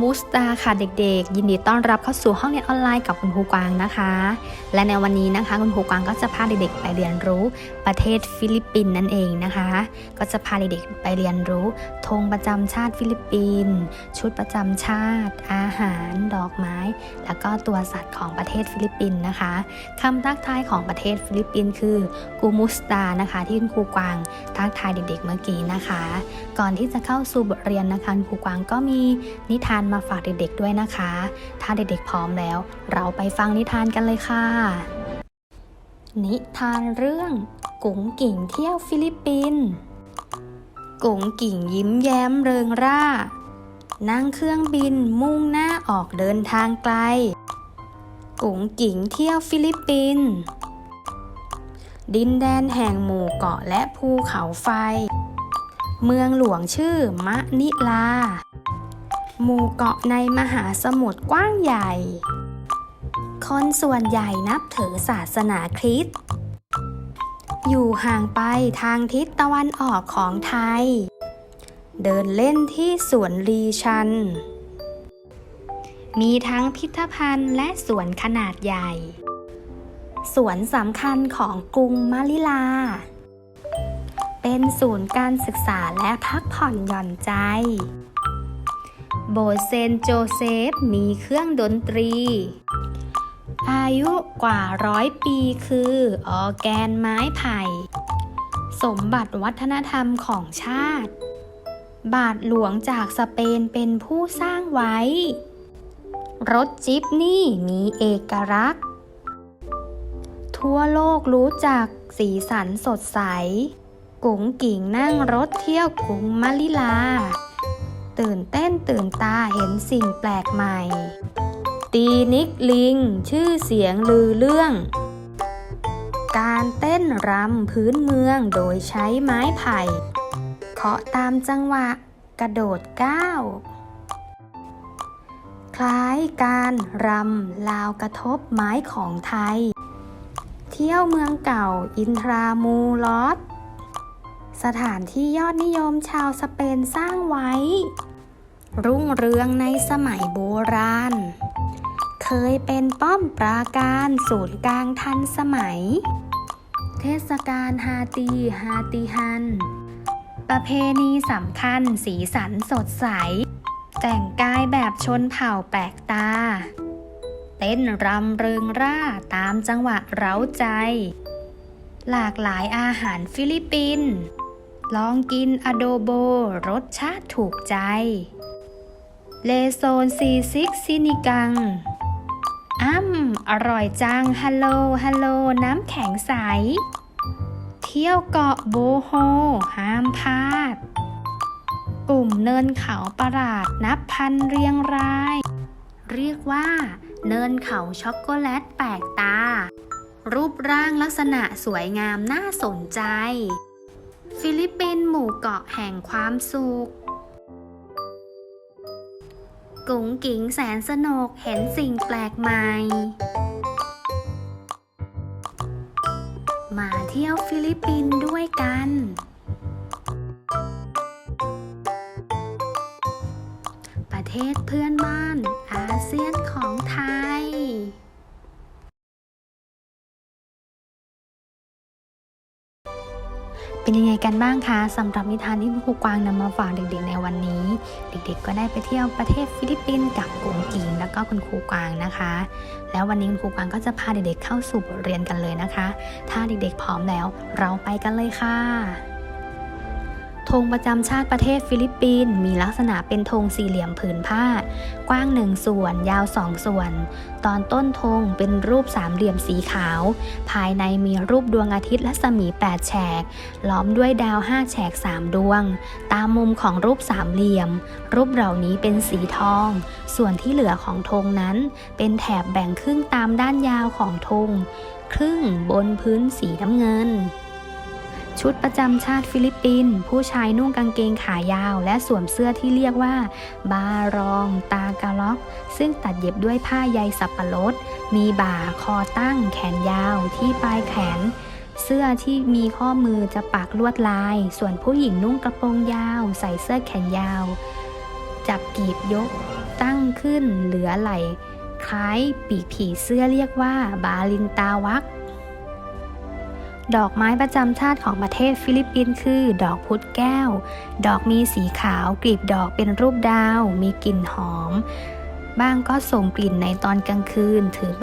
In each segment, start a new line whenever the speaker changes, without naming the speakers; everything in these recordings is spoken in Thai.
มูสตาค่ะเด็กๆ ยินดีต้อนรับเข้าสู่ห้องเรียนออนไลน์กับคุณครูกวางนะคะ และในวันนี้นะคะคุณครูกวางก็จะพาเด็กๆไปเรียนรู้ประเทศฟิลิปปินส์นั่นเองนะคะ ก็จะพาเด็กๆไปเรียนรู้ธงประจำชาติฟิลิปปินส์ชุดประจำชาติ อาหาร ดอกไม้ แล้วก็ตัวสัตว์ของประเทศฟิลิปปินส์นะคะคำทักทายของประเทศฟิลิปปินส์คือกูมูสตานะคะ ที่คุณครูกวางทักทายเด็กๆเมื่อกี้นะคะ ก่อนที่จะเข้าสู่บทเรียนนะคะคุณครูกวางก็มีนิทานมาฝากเด็กๆด้วยนะคะ ถ้าเด็กๆพร้อมแล้ว เราไปฟังนิทานกันเลยค่ะ นิทานเรื่อง กุ๋งกิ่งเที่ยวฟิลิปปินส์ กุ๋งกิ่งยิ้มแย้มเริงร่า นั่งเครื่องบินมุ่งหน้าออกเดินทางไกล กุ๋งกิ่งเที่ยวฟิลิปปินส์ ดินแดนแห่งหมู่เกาะและภูเขาไฟ เมืองหลวงชื่อมะนิลา หมู่เกาะในมหาสมุทรกว้างใหญ่ คนส่วนใหญ่นับถือศาสนาคริสต์ อยู่ห่างไปทางทิศตะวันออกของไทย เดินเล่นที่สวนลีชัน มีทั้งพิพิธภัณฑ์และสวนขนาดใหญ่ สวนสำคัญของกรุงมะลิลา เป็นศูนย์การศึกษาและพักผ่อนหย่อนใจ โบสถ์เซนโจเซฟมีเครื่องดนตรี อายุกว่าร้อยปีคือออแกนไม้ไผ่ สมบัติวัฒนธรรมของชาติ บาทหลวงจากสเปนเป็นผู้สร้างไว้ รถจิปนี่มีเอกลักษณ์ ทั่วโลกรู้จักสีสันสดใส กุ๋งกิ่งนั่งรถเที่ยวกรุงมะลิลา ตื่นเต้นตื่นตาเห็นสิ่งแปลกใหม่ ตีนิกลิง ชื่อเสียงลือเรื่อง การเต้นรำพื้นเมืองโดยใช้ไม้ไผ่ เคาะตามจังหวะ กระโดดก้าว คล้ายการรำลาวกระทบไม้ของไทย เที่ยวเมืองเก่าอินทรามูลอส สถานที่ยอดนิยมชาวสเปนสร้างไว้ รุ่งเรืองในสมัยโบราณ เคยเป็นป้อมปราการศูนย์กลางทันสมัย เทศกาลฮาตีฮาติฮัน ประเพณีสำคัญสีสันสดใส แต่งกายแบบชนเผ่าแปลกตา เต้นรำเริงร่าตามจังหวะเร้าใจหลากหลายอาหารฟิลิปปินส์ ลองกินอโดโบ รสชาติถูกใจ เลโซนซีซิกซินิกังอ้ำอร่อยจัง ฮัลโหล ฮัลโหล น้ำแข็งใส เที่ยวเกาะโบโฮ ห้ามพลาด กลุ่มเนินเขาประหลาดนับพันเรียงราย เรียกว่า เนินเขาช็อกโกแลตแปลกตา รูปร่างลักษณะสวยงามน่าสนใจ ฟิลิปปินส์หมู่เกาะแห่งความสุข กุ๋งกิ๋งแสนสนุกเห็นสิ่งแปลกใหม่ มาเที่ยวฟิลิปปินส์ด้วยกัน ประเทศเพื่อนบ้านอาเซียนของไทย เป็นยังไงกันบ้างคะสำหรับนิทานที่คุณครูกวางนำมาฝากเด็กๆในวันนี้ เด็กๆ ก็ได้ไปเที่ยวประเทศฟิลิปปินส์กับกุงกิงแล้วก็คุณครูกวางนะคะ แล้ววันนี้คุณครูกวางก็จะพาเด็กๆเข้าสู่บทเรียนกันเลยนะคะ ถ้าเด็กๆพร้อมแล้ว เราไปกันเลยค่ะ ธงประจำชาติประเทศฟิลิปปินส์มีลักษณะเป็นธงสี่เหลี่ยมผืนผ้า กว้างหนึ่งส่วน ยาวสองส่วน ตอนต้นธงเป็นรูปสามเหลี่ยมสีขาว ภายในมีรูปดวงอาทิตย์และสมี8แฉก ล้อมด้วยดาว5แฉก3ดวง ตามมุมของรูปสามเหลี่ยม รูปเหล่านี้เป็นสีทอง ส่วนที่เหลือของธงนั้น เป็นแถบแบ่งครึ่งตามด้านยาวของธง ครึ่งบนพื้นสีน้ำเงิน ชุดประจำชาติฟิลิปปินส์ผู้ชายนุ่งกางเกงขายาว และสวมเสื้อที่เรียกว่า บารองตากาล็อก ซึ่งตัดเย็บด้วยผ้าใยสับปะรด มีบ่าคอตั้ง แขนยาวที่ปลายแขน เสื้อที่มีข้อมือจะปักลวดลาย ส่วนผู้หญิงนุ่งกระโปรงยาว ใส่เสื้อแขนยาว จับกีบยก ตั้งขึ้นเหลือไหลคล้ายปีกผีเสื้อเรียกว่า บาลินตาวัก ดอกไม้ประจำชาติของประเทศฟิลิปปินส์คือ ดอกพุธแก้ว ดอกมีสีขาว กลีบดอกเป็นรูปดาว มีกลิ่นหอม บ้างก็ส่งกลิ่นในตอนกลางคืนถือ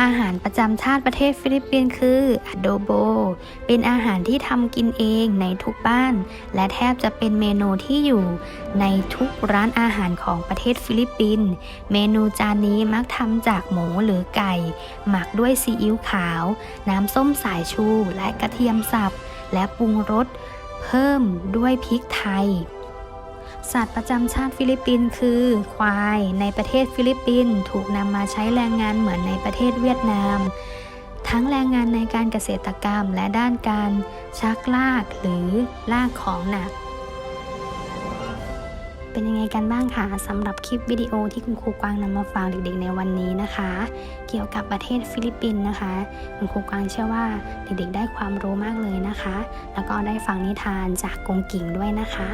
อาหารประจำชาติประเทศฟิลิปปินส์คืออโดโบ เป็นอาหารที่ทำกินเองในทุกบ้าน และแทบจะเป็นเมนูที่อยู่ ในทุกร้านอาหารของประเทศฟิลิปปินส์เมนูจานนี้มักทำจากหมูหรือไก่ หมักด้วยซีอิ๊วขาว น้ำส้มสายชูและกระเทียมสับ และปรุงรสเพิ่มด้วยพริกไทย สัตว์ประจำชาติฟิลิปปินส์คือ ควาย ในประเทศฟิลิปปินส์ถูกนำมาใช้แรงงานเหมือนในประเทศเวียดนาม ทั้งแรงงานในการเกษตรกรรมและด้านการชักลากหรือลากของหนัก เป็นยังไงกันบ้างคะสำหรับคลิปวิดีโอที่คุณครูกวางนำมาฝากเด็กๆในวันนี้นะคะ เกี่ยวกับประเทศฟิลิปปินส์นะคะ คุณครูกวางเชื่อว่าเด็กๆได้ความรู้มากเลยนะคะ แล้วก็ได้ฟังนิทานจากกงกิ่งด้วยนะคะ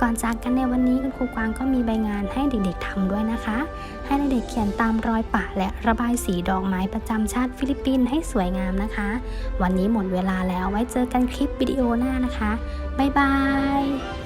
ก่อนจากกันในวันนี้คุณครูกวางก็มีใบงานให้เด็กๆทำด้วยนะคะ ให้เด็กๆเขียนตามรอยปะและระบายสีดอกไม้ประจำชาติฟิลิปปินส์ให้สวยงามนะคะ วันนี้หมดเวลาแล้วไว้เจอกันคลิปวิดีโอหน้านะคะบ๊ายบาย